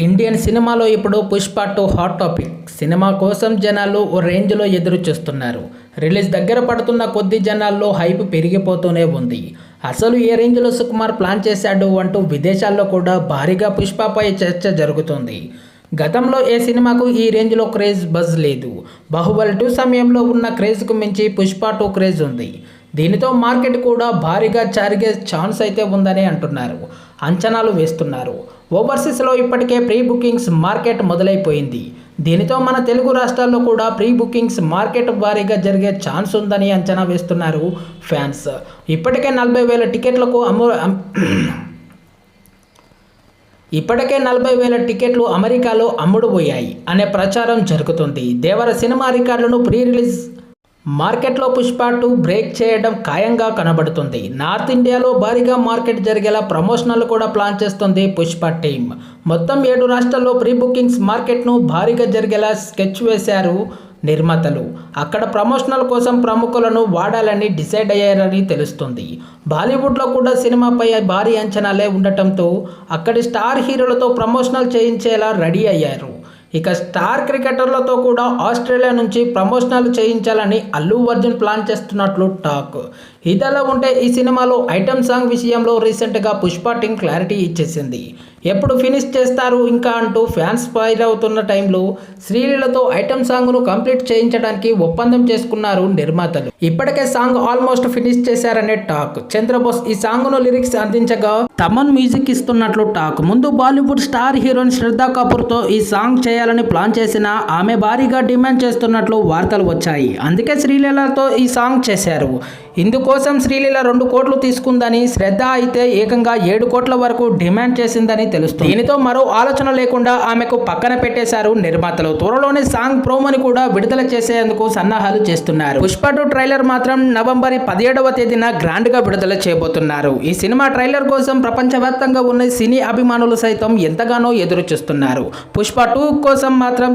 Indian సినిమాలో ఇప్పుడు Pushpa two hot topic. Cinema కోసం జనాలు ఓ రేంజ్లో ఎదురు చూస్తున్నారు రిలీజ్ దగ్గర పడుతున్న కొద్ది జనాల్లో హైప్ పెరిగిపోతూనే ఉంది. అసలు ఏ రేంజ్లో సుకుమార్ ప్లాన్ చేశాడు అంటూ విదేశాల్లో కూడా భారీగా పుష్పపై చర్చ జరుగుతుంది. గతంలో ఏ సినిమాకు ఈ రేంజ్లో క్రేజ్ బజ్ లేదు. బాహుబలి టూ సమయంలో ఉన్న క్రేజ్కు మించి పుష్ప టూ క్రేజ్ ఉంది. దీనితో మార్కెట్ కూడా భారీగా చారిగే ఛాన్స్ అయితే ఉందని అంటున్నారు. అంచనాలు వేస్తున్నారు. ఓవర్సీస్లో ఇప్పటికే ప్రీ బుకింగ్స్ మార్కెట్ మొదలైపోయింది. దీనితో మన తెలుగు రాష్ట్రాల్లో కూడా ప్రీ బుకింగ్స్ మార్కెట్ భారీగా జరిగే ఛాన్స్ ఉందని అంచనా వేస్తున్నారు ఫ్యాన్స్. ఇప్పటికే నలభై వేల టికెట్లకు అమ్ము ఇప్పటికే నలభై వేల టికెట్లు అమెరికాలో అమ్ముడుపోయాయి అనే ప్రచారం జరుగుతుంది. దేవర సినిమా రికార్డులను ప్రీ రిలీజ్ మార్కెట్లో పుష్ప టూ బ్రేక్ చేయడం ఖాయంగా కనబడుతుంది. నార్త్ ఇండియాలో భారీగా మార్కెట్ జరిగేలా ప్రమోషనల్ కూడా ప్లాన్ చేస్తుంది పుష్ప టీమ్. మొత్తం ఏడు రాష్ట్రాల్లో ప్రీ బుకింగ్స్ మార్కెట్ను భారీగా జరిగేలా స్కెచ్ వేశారు నిర్మాతలు. అక్కడ ప్రమోషనల్ కోసం ప్రముఖులను వాడాలని డిసైడ్ అయ్యారని తెలుస్తుంది. బాలీవుడ్లో కూడా సినిమాపై భారీ అంచనాలే ఉండటంతో అక్కడి స్టార్ హీరోలతో ప్రమోషనల్ చేయించేలా రెడీ అయ్యారు. ఇక స్టార్ క్రికెటర్లతో కూడా ఆస్ట్రేలియా నుంచి ప్రమోషనల్ చేయించాలని అల్లు అర్జున్ ప్లాన్ చేస్తున్నట్లు టాక్. ఇదలా ఉంటే ఈ సినిమాలో ఐటమ్ సాంగ్ విషయంలో రీసెంట్గా పుష్ప టీం క్లారిటీ ఇచ్చేసింది. ఎప్పుడు ఫినిష్ చేస్తారు ఇంకా అంటూ ఫ్యాన్స్ ఫైర్ అవుతున్న టైంలో శ్రీలీలతో ఐటమ్ సాంగ్ను కంప్లీట్ చేయించడానికి ఒప్పందం చేసుకున్నారు నిర్మాతలు. ఇప్పటికే సాంగ్ ఆల్మోస్ట్ ఫినిష్ చేశారనే టాక్. చంద్రబోస్ ఈ సాంగ్ను లిరిక్స్ అందించగా తమన్ మ్యూజిక్ ఇస్తున్నట్లు టాక్. ముందు బాలీవుడ్ స్టార్ హీరోయిన్ శ్రద్ధా కపూర్తో ఈ సాంగ్ చేయాలని ప్లాన్ చేసినా ఆమె భారీగా డిమాండ్ చేస్తున్నట్లు వార్తలు వచ్చాయి. అందుకే శ్రీలీలతో ఈ సాంగ్ చేశారు. ఇందుకోసం శ్రీలీల రెండు కోట్లు తీసుకుందని శ్రద్ధ అయితే ఏకంగా ఏడు కోట్ల వరకు డిమాండ్ చేసిందని తెలుస్తుంది. దీనితో మరో ఆలోచన లేకుండా ఆమెకు పక్కన పెట్టేశారు నిర్మాతలు. త్వరలోనే సాంగ్ ప్రోమోని కూడా విడుదల చేసేందుకు సన్నాహాలు చేస్తున్నారు. పుష్ప టూ ట్రైలర్ మాత్రం నవంబర్ పదిహేడవ తేదీన గ్రాండ్గా విడుదల చేయబోతున్నారు. ఈ సినిమా ట్రైలర్ కోసం ప్రపంచవ్యాప్తంగా ఉన్న సినీ అభిమానులు సైతం ఎంతగానో ఎదురు చూస్తున్నారు పుష్ప టూ కోసం మాత్రం